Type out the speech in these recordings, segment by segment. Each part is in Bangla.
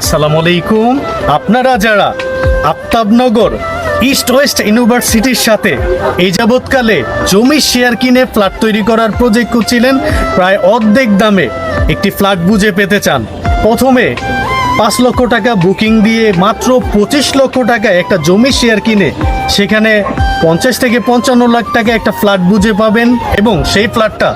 আসসালামু আলাইকুম। আপনারা যারা আফতাবনগর ইস্ট ওয়েস্ট ইউনিভার্সিটির সাথে এই যাবৎকালে জমি শেয়ার কিনে ফ্ল্যাট তৈরি করার প্রজেক্ট করছিলেন, প্রায় অর্ধেক দামে একটি ফ্ল্যাট বুঝে পেতে চান। প্রথমে পাঁচ লক্ষ টাকা বুকিং দিয়ে মাত্র পঁচিশ লক্ষ টাকায় একটা জমি শেয়ার কিনে সেখানে পঞ্চাশ থেকে পঞ্চান্ন লাখ টাকা একটা ফ্ল্যাট বুঝে পাবেন এবং সেই ফ্ল্যাটটা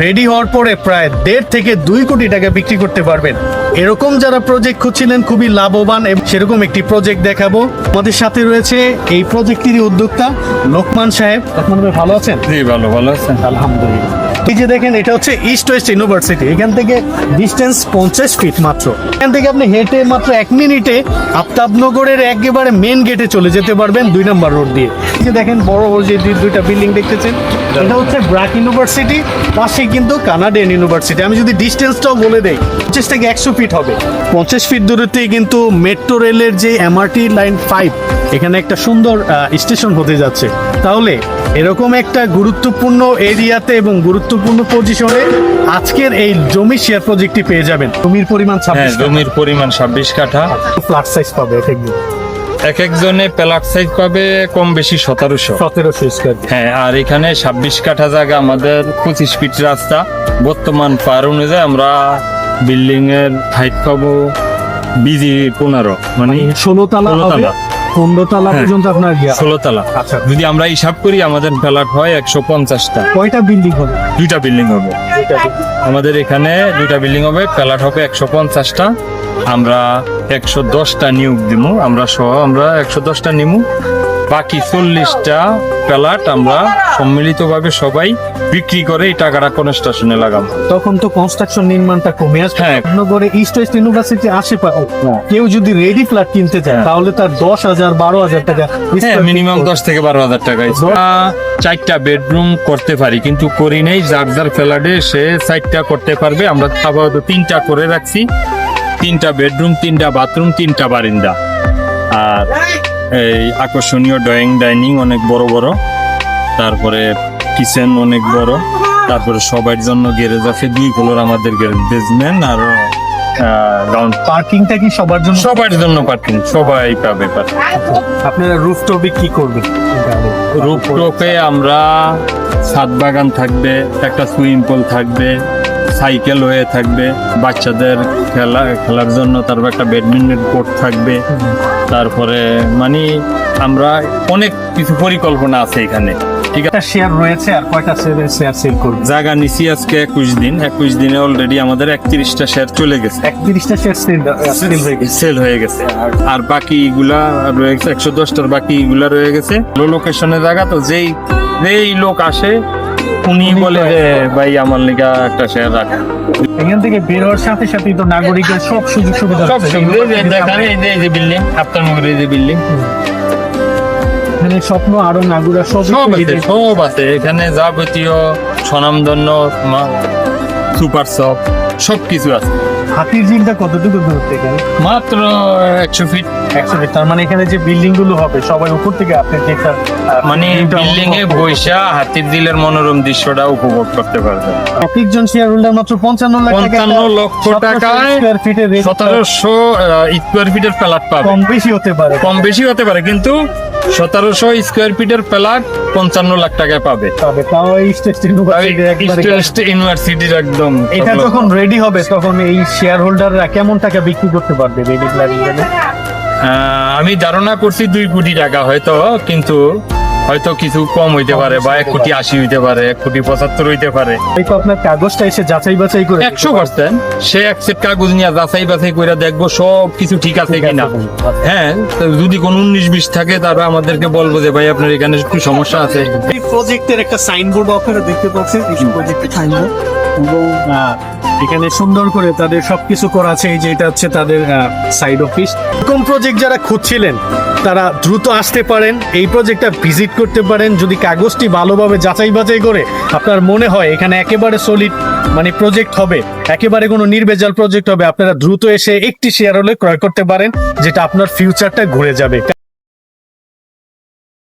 রেডি হওয়ার পরে প্রায় দেড় থেকে দুই কোটি টাকা বিক্রি করতে পারবেন। এরকম যারা প্রজেক্ট খুঁজছিলেন খুবই লাভবান এবং সেরকম একটি প্রজেক্ট দেখাবো। আমাদের সাথে রয়েছে এই প্রজেক্টেরই উদ্যোক্তা লোকমান সাহেব। লোকমান ভাই ভালো আছেন? জি ভালো ভালো আছেন। আলহামদুলিল্লাহ। এই যে দেখেন, এটা হচ্ছে ইস্ট ওয়েস্ট ইউনিভার্সিটি এখান থেকে ডিস্টেন্স পঞ্চাশ ফিট মাত্র। এখান থেকে আপনি হেঁটে মাত্র এক মিনিটে আফতাবনগরের একেবারে মেন গেটে চলে যেতে পারবেন দুই নম্বর রোড দিয়ে। এই যে দেখেন, বড় বড় যে দুইটা বিল্ডিং দেখতেছেন, এটা হচ্ছে ব্রাক ইউনিভার্সিটি পাশে কিন্তু কানাডিয়ান ইউনিভার্সিটি আমি যদি ডিস্টেন্সটাও বলে দেই, পঞ্চাশ থেকে একশো ফিট হবে। পঞ্চাশ ফিট দূরত্বেই কিন্তু মেট্রো রেলের যে এমআরটি লাইন ফাইভ এখানে একটা সুন্দর স্টেশন হতে যাচ্ছে। তাহলে এরকম একটা গুরুত্বপূর্ণ এরিয়াতে এবং গুরুত্বপূর্ণ পজিশনে আজকের এই জমি শেয়ার প্রজেক্টটি পেয়ে যাবেন। জমির পরিমাণ হ্যাঁ ছাব্বিশ জমির পরিমাণ ছাব্বিশ কাঠা। ফ্ল্যাট সাইজ পাবে এগুলো এক একজনে প্লাট সাইজ পাবে কম বেশি সতেরোশো। সতেরোশো স্কোয়ার হ্যাঁ আর এখানে ছাব্বিশ কাঠা জায়গা আমাদের পঁচিশ ফিট রাস্তা। বর্তমান পার অনুযায়ী আমরা বিল্ডিং এর হাইট পাবো বিজি পনেরো মানে ষোলো তালা তালা। পনেরো তালা হ্যাঁ। পর্যন্ত আপনার গিয়া? ষোলো তলা আচ্ছা। যদি আমরা হিসাব করি আমাদের ফ্ল্যাট হয় একশো পঞ্চাশটা। কয়টা বিল্ডিং হবে? দুইটা বিল্ডিং হবে। আমাদের এখানে দুইটা বিল্ডিং হবে ফ্ল্যাট হবে একশো পঞ্চাশটা। আমরা একশো দশটা নিয়োগ দিব আমরা সহ আমরা একশো দশটা নিমু। বাকি চল্লিশটা প্লাট আমরা সম্মিলিতভাবে সবাই বিক্রি করে এই টাকাটা কনস্ট্রাকশনে লাগাবো। তখন তো কনস্ট্রাকশন নির্মাণটা কমে আসবে। হ্যাঁ। নগরে ইস্ট ওয়েস্ট ইউনিভার্সিটি আশেপাশে কেউ যদি রেডি ফ্ল্যাট কিনতে চায় হ্যাঁ। তাহলে তার দশ হাজার বারো হাজার টাকা হ্যাঁ মিনিমাম দশ থেকে বারো হাজার টাকা। চারটা বেডরুম করতে পারি কিন্তু করি নেই। যার যার ফ্ল্যাটে সে চারটা করতে পারবে। আমরা আপাতত তিনটা করে রাখছি। তিনটা বেডরুম তিনটা বাথরুম তিনটা বারিন্দা। আর এই আকর্ষণীয় ড্রয়িং ডাইনিং অনেক বড় বড়। তারপরে কিচেন অনেক বড়। তারপরে সবার জন্য গ্যারেজ আছে দুই ফ্লোর আমাদের গ্যারেজ। বেসমেন্ট আর গ্রাউন্ড পার্কিংটা কি সবার জন্য? সবার জন্য পার্কিং সবাই পাবে আপনারা রুফ টপে কি করবেন রুপটপে আমরা ছাদ বাগান থাকবে একটা সুইমিং পুল থাকবে সাইকেল হয়ে থাকবে বাচ্চাদের খেলা খেলার জন্য তারপর একটা ব্যাডমিন্টন কোর্ট থাকবে। তারপরে মানে আমরা অনেক কিছু পরিকল্পনা আছে এখানে ঠিক আছে? শেয়ার রয়েছে আর কয়টা শেয়ার সেল করবে? জায়গা নিছি আজকে একুশ দিন একুশ দিনে অলরেডি আমাদের একত্রিশটা শেয়ার চলে গেছে। একত্রিশটা শেয়ার সেল সেল হয়ে গেছে। সেল হয়ে গেছে। আর- আর বাকি গুলা রয়ে গেছে একশো দশটার বাকি গুলা রয়ে গেছে। লো লোকেশনের জায়গা তো যেই যেই লোক আসে উনি বলে যে ভাই আমার লিগা একটা শেয়ার রাখেন এখান থেকে বের হওয়ার সাথে সাথে তো নাগরিকের সব সুযোগ সুবিধা সব সুবিধা, এই যে দেখেন এই যে এই যে বিল্ডিং আপনার মুখের এই যে বিল্ডিং এখানে স্বপ্ন আরও নাগুরা সব সব আছে সব আছে। এখানে যাবতীয় স্বনামধন্য সুপার শপ সব কিছু আছে। হাতির ঝিলটা কতটুকু দূরত্বে এখানে মাত্র একশো ফিট একশো ফিট তার মানে এখানে যে বিল্ডিংগুলো হবে সবাই উপর থেকে আপনি যে মানে বিল্ডিং এ বৈশা হাতির দিলের মনোরম দৃশ্যটা উপভোগ করতে পারবেন একজন শেয়ার হোল্ডার মাত্র পঞ্চান্ন লাখ পঞ্চান্ন লক্ষ টাকায় স্কোয়ার ফিটের সতেরোশো স্কোয়ার ফিটের প্লাট পাবে। কম বেশি হতে পারে। কম বেশি হতে পারে কিন্তু সতেরোশো স্কোয়ার ফিটের প্লাট পঞ্চান্ন লাখ টাকায় পাবে। ইউনিভার্সিটির একদম এটা যখন রেডি হবে তখন এই শেয়ার হোল্ডাররা কেমন টাকা বিক্রি করতে পারবে আমি ধারণা করছি দুই কোটি টাকা হয়তো কিন্তু হয়তো কিছু কম হইতে পারে বা এক কোটি আশি হইতে পারে এক কোটি পঁচাত্তর হইতে পারে। আপনার কাগজটা এসে যাচাই বাছাই করে একশো পার্সেন্ট। সে কাগজ নিয়ে যাচাই বাছাই করে দেখব সব কিছু ঠিক আছে কিনা। হ্যাঁ যদি কোনো উনিশ বিশ থাকে তারা আমাদেরকে বলব যে ভাই আপনার এখানে একটু সমস্যা আছে। এই প্রজেক্টের একটা সাইনবোর্ড আপনারা দেখতে পাচ্ছেন এই প্রজেক্টের সাইনবোর্ড এবং এখানে সুন্দর করে তাদের সবকিছু করা আছে এই যে এটা হচ্ছে তাদের সাইড অফিস কোন প্রজেক্ট যারা খুঁজছিলেন তারা দ্রুত আসতে পারেন, এই প্রজেক্টটা ভিজিট করতে পারেন। যদি কাগজটি ভালোভাবে যাচাই বাছাই করে আপনার মনে হয় এখানে একেবারে সলিড মানে প্রজেক্ট হবে, একেবারে কোনো নির্ভেজাল প্রজেক্ট হবে, আপনারা দ্রুত এসে একটি শেয়ার হলে ক্রয় করতে পারেন, যেটা আপনার ফিউচারটা ঘুরে যাবে।